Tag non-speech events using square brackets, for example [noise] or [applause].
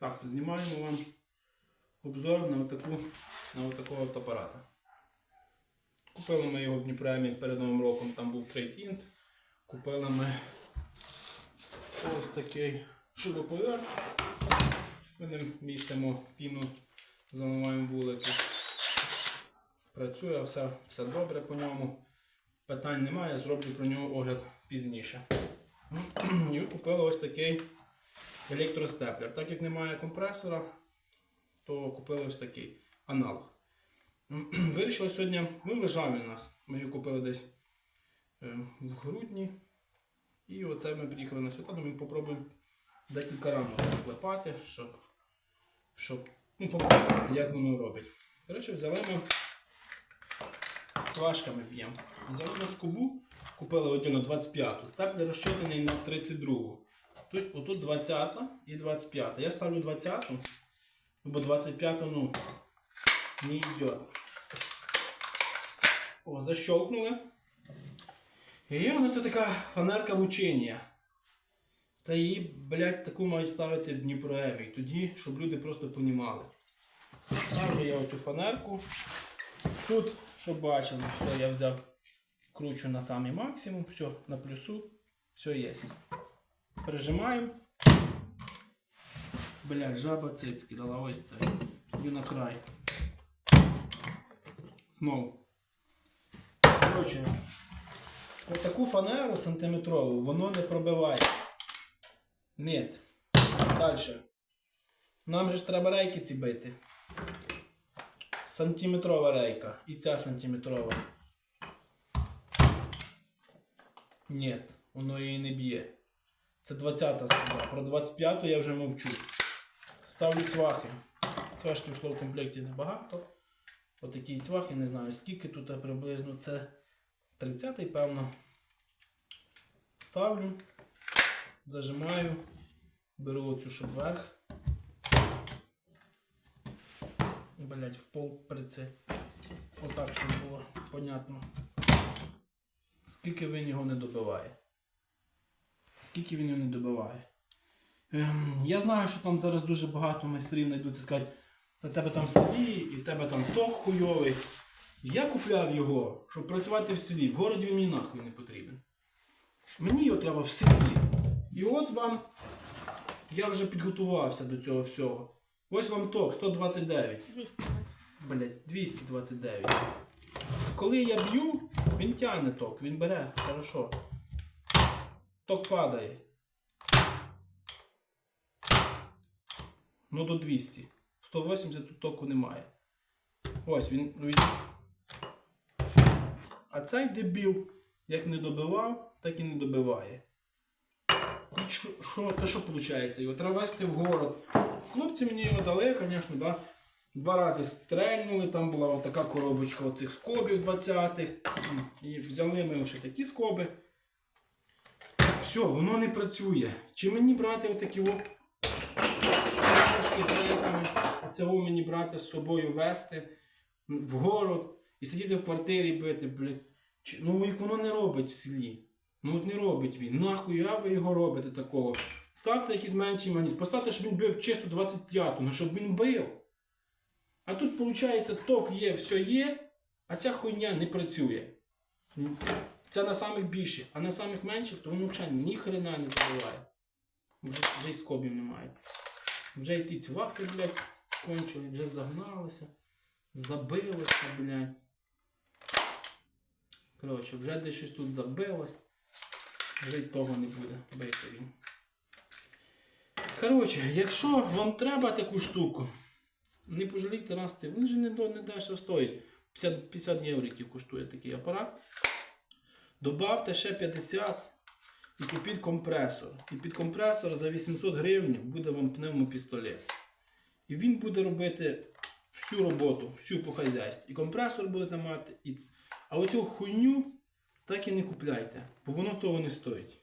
Так, знімаємо вам обзор на отаку, на отакого от апарата. Купили ми його в Дніпремі перед Новим роком, там був трейд-інт. Купили ми ось такий шуруповерт. Ми ним містимо піну, замиваємо вулики. Працює, все, все добре по ньому. Питань немає, зроблю про нього огляд пізніше. [clears throat] І купили ось такий електростеплер. Так як немає компресора, то купили ось такий аналог. Вирішили сьогодні, ну лежав у нас. Ми його купили десь е, в грудні. І оце ми приїхали на свята, ми попробуємо декілька рамок склепати, щоб, щоб ну, побачити, як воно робить. Коротше, взяли ми флажками б'ємо. Взяли на скобу, купили одягну 25-ту, степлер розчитаний на 32-гу. Тобто отут 20 і 25. Я ставлю 20, бо 25 ну не йде. О, защелкнули. І у нас тут така фанерка мучення. Та її, блядь, таку мають ставити в Дніпроемі. Тоді, щоб люди просто понімали. Ставлю я оцю фанерку. Тут, щоб бачили, все, я взяв, кручу на самий максимум, все, на плюсу, все є. Прижимаємо. Блядь, жаба цицьки дала ось це. Сидю на край. Знову. Коротше, ось таку фанеру сантиметрову воно не пробиває. Нет. Далі. Нам же ж треба рейки ці бити. Сантиметрова рейка. І ця сантиметрова. Ні, воно її не б'є. Це 20-та скоба. Про 25-ту я вже мовчу. Ставлю цвахи. Цвашки в в комплекті небагато. Отакі цвахи, не знаю скільки тут приблизно. Це 30-й, певно. Ставлю. Зажимаю. Беру оцю щоб вверх. Блять, в пол приці. Отак, щоб було понятно. Скільки він його не добиває. Скільки він його не добиває. Ем, я знаю, що там зараз дуже багато майстрів знайдуть і скажуть, та тебе там в селі, і в тебе там ток хуйовий. Я купляв його, щоб працювати в селі. В городі він мені нахуй не потрібен. Мені його треба в селі. І от вам я вже підготувався до цього всього. Ось вам ток 129. 200. Блять, 229. Коли я б'ю, він тягне ток, він бере, хорошо. Ток падає. Ну до 200. 180 тут току немає. Ось він. він. А цей дебіл, як не добивав, так і не добиває. Що, що, то що виходить? Його треба вести в город. Хлопці мені його дали, звісно, да. Два рази стрельнули, там була така коробочка оцих скобів 20-х. І взяли ми ще такі скоби. Все, воно не працює. Чи мені брати отакі о трошки з рейками, цього мені брати з собою вести в город і сидіти в квартирі бити, блядь. Ну як воно не робить в селі. Ну от не робить він. Нахуя ви його робите такого? Ставте якийсь менший магніт. Поставте, щоб він бив чисто 25-ту, ну щоб він бив. А тут, виходить, ток є, все є, а ця хуйня не працює. Це на самих більших, а на самих менших, то воно взагалі ніхрена не забиває. Вже, вже й скобів немає. Вже й ті цвахи, блядь, кончили, вже загналися, забилося, блядь. Коротше, вже десь щось тут забилось. Вже й того не буде бити він. Коротше, якщо вам треба таку штуку, не пожалійте расти, він же не, не дешево стоїть. 50, 50 євриків коштує такий апарат. Добавте ще 50 і купіть компресор. І під компресор за 800 гривень буде вам пневмопістолет. І він буде робити всю роботу, всю по хазяйству. І компресор будете мати. І... А оцю хуйню так і не купляйте, бо воно того не стоїть.